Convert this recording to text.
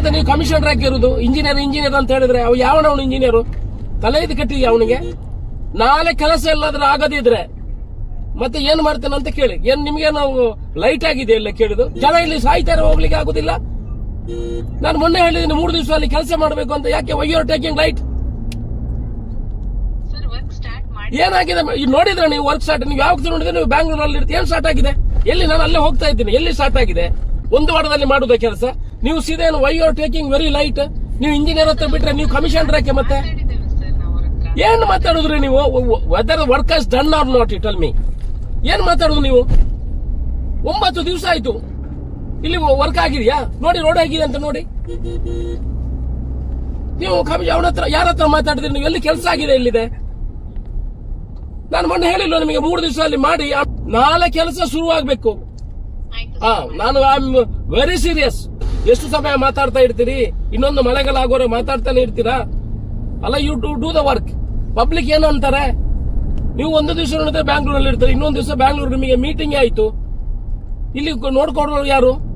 ಮತ್ತೆ ನೀವು ಕಮಿಷನರ್ ಹಾಕಿರೋದು ಇಂಜಿನಿಯರ್ ಇಂಜಿನಿಯರ್ ಅಂತ ಹೇಳಿದ್ರೆ ಅವ್ ಯಾವನ ಅವನು ಇಂಜಿನಿಯರ್ ತಲೆ ಇದು ಕಟ್ಟಿದ್ಯಾ ಅವನಿಗೆ? ನಾಳೆ ಕೆಲಸ ಎಲ್ಲಾದ್ರೂ ಆಗದಿದ್ರೆ ಮತ್ತೆ ಏನ್ ಮಾಡ್ತೇನೆ ಅಂತ ಕೇಳಿ. ಏನ್ ನಿಮ್ಗೆ ನಾವು ಲೈಟ್ ಆಗಿದೆ ಇಲ್ಲ ಕೇಳಿದು ಜನ ಇಲ್ಲಿ ಸಾಯ್ತಾರೆ ಹೋಗ್ಲಿಕ್ಕೆ ಆಗುದಿಲ್ಲ. ನಾನು ಮೊನ್ನೆ ಹೇಳಿದ್ದೀನಿ ಮೂರು ದಿವಸ ಅಲ್ಲಿ ಕೆಲಸ ಮಾಡಬೇಕು ಅಂತ. ಯಾಕೆ? ವೈ ಆರ್ ಟೇಕಿಂಗ್ ಲೈಟ್ ಏನಾಗಿದೆ? ನೋಡಿದ್ರೆ ನೀವು ವರ್ಕ್ ಸ್ಟಾರ್ಟ್ ನೀವು ಯಾವಾಗ ನೋಡಿದ್ರೆ ನೀವು ಬ್ಯಾಂಗ್ಳೂರಲ್ಲಿ ಇರ್ತೀವಿ ಏನ್ ಸ್ಟಾರ್ಟ್ ಆಗಿದೆ? ಎಲ್ಲಿ ನಾನು ಅಲ್ಲೇ ಹೋಗ್ತಾ ಇದ್ದೀನಿ. ಎಲ್ಲಿ ಸ್ಟಾರ್ಟ್ ಆಗಿದೆ? ಒಂದು ವಾರದಲ್ಲಿ ಮಾಡುದ ಕೆಲಸ? ನೀವು ಸೀದಾ why are taking very light ನೀವು ಇಂಜಿನಿಯರ್ ಹತ್ರ ಬಿಟ್ರೆ ನೀವು ಕಮಿಷನ್ ಯಾಕೆ ಮತ್ತೆ? ಏನ್ ಮಾತಾಡುದ್ರಿ ನೀವು? Whether work has done or not it me ಏನ್ ಮಾತಾಡುದು ನೀವು? ಒಂಬತ್ತು ದಿವಸ ಆಯ್ತು. ಇಲ್ಲಿ ವರ್ಕ್ ಆಗಿದೆಯಾ? ನೋಡಿ ರೋಡ್ ಆಗಿದೆ ಅಂತ ನೋಡಿ. ನೀವು ಕಮಿಷನ್ ಅವನ ಹತ್ರ ಯಾರ ಹತ್ರ ಮಾತಾಡಿದ್ರಿ? ನೀವು ಎಲ್ಲಿ ಕೆಲಸ ಆಗಿದೆ ಎಲ್ಲಿದೆ? ನಾನು ಮೊನ್ನೆ ಹೇಳಿಲ್ಲ ನಿಮಗೆ ಮೂರು ದಿವಸ ಅಲ್ಲಿ ಮಾಡಿ ನಾಳೆ ಕೆಲಸ ಶುರು ಆಗ್ಬೇಕು ಹಾ ನಾನು ಐ ಆಮ್ ವೆರಿ ಸೀರಿಯಸ್ ಎಷ್ಟು ಸಮಯ ಮಾತಾಡ್ತಾ ಇರ್ತೀರಿ? ಇನ್ನೊಂದು ಮಳೆಗಾಲ ಮಾತಾಡ್ತಾನೆ ಇರ್ತೀರಾ? ಅಲ್ಲ you to do the work public ಏನು ಅಂತಾರೆ? ನೀವು ಒಂದು ದಿವಸ ನೋಡಿದ್ರೆ ಬ್ಯಾಂಗ್ಳೂರಲ್ಲಿ ಇರ್ತಾರೆ ಇನ್ನೊಂದು ದಿವಸ ಬ್ಯಾಂಗ್ಳೂರ್ ನಿಮಗೆ ಮೀಟಿಂಗ್ ಆಯ್ತು. ಇಲ್ಲಿ ನೋಡ್ಕೊಡೋರು ಯಾರು?